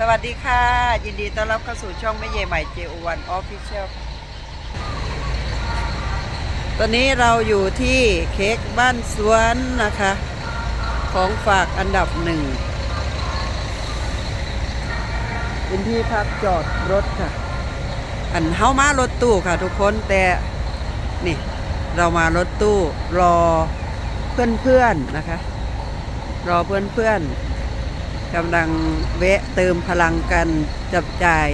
สวัสดีค่ะ ยินดีต้อนรับเข้าสู่ช่องแม่เย่ใหม่ JO1 Official ตอนนี้เราอยู่ที่เค้กบ้านสวนนะคะ ของฝากอันดับหนึ่งเป็นที่พักจอดรถค่ะ อันเฮามารถตู้ค่ะทุกคนแต่นี่เรามารถตู้รอเพื่อนๆนะคะ รอเพื่อนๆ กำลังแวะเติมพลังกันจับจ่าย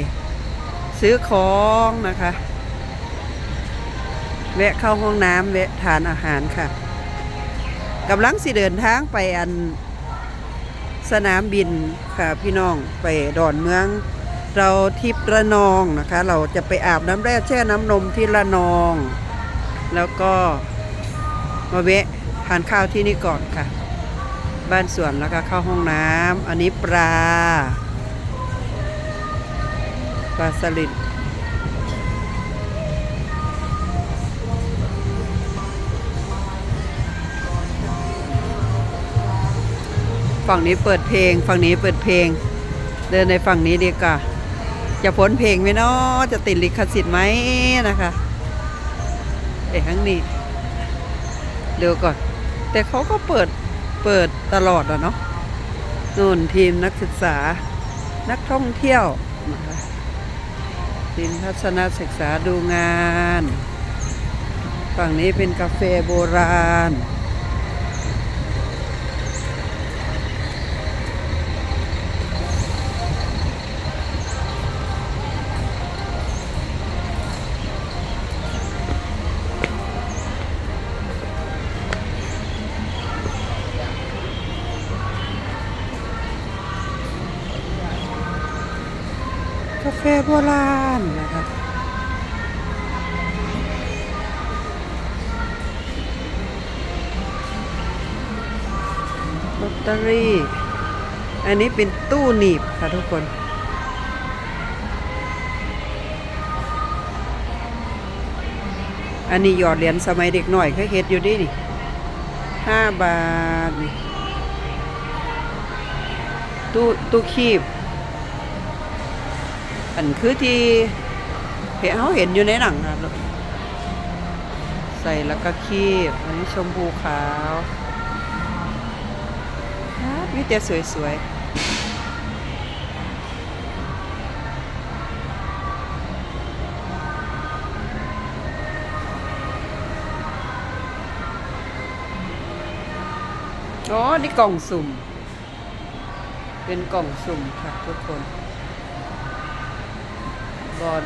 ซื้อของนะคะ แวะเข้าห้องน้ำแวะทานอาหารค่ะกำลังสิเดินทางไปอันสนามบินค่ะพี่น้องไปดอนเมือง เราทิพระนองนะคะ เราจะไปอาบน้ำแร่แช่น้ำนมที่ระนอง แล้วก็มาแวะทานข้าวที่นี่ก่อนค่ะ บ้านสวนแล้วก็เข้าห้องน้ำอันนี้ปลา ปลาสลิดฝั่งนี้เปิดเพลง ฝั่งนี้เปิดเพลง เดินในฝั่งนี้ดีกว่าจะพ้นเพลงไหมเนาะจะติดลิขสิทธิ์ไหมนะคะเอ้ทั้งนี้เดี๋ยวก่อน แต่เขาก็เปิด เปิดตลอดอะเนาะนู่นทีมนักศึกษานักท่องเที่ยวนะคะทีมทัศนศึกษาดูงาน ฝั่งนี้เป็นกาแฟโบราณ กาแฟโบราณนะคะลอตเตอรี่ อันนี้เป็นตู้หนีบค่ะทุกคน อันนี้หยอดเหรียญสมัยเด็กหน่อยเคยเห็ดอยู่ดินี่ห้าบาทนี่ตู้ตู้คีบ อันคือที่เห็นเขาเห็นอยู่ในหนังนะใส่แล้วก็คีบ อันนี้ชมพูขาวมีแต่สวยๆอ๋อ นี่กล่องสุ่ม เป็นกล่องสุ่มค่ะทุกคน บอล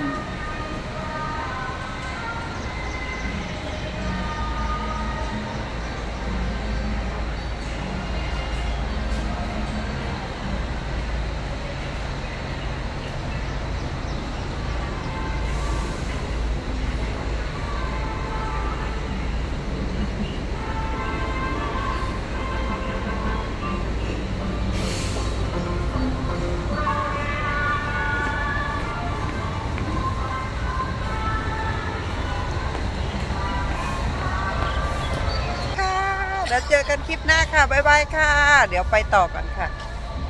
แล้วเจอกันคลิปหน้าค่ะ บ๊ายบายค่ะ เดี๋ยวไปต่อกันค่ะ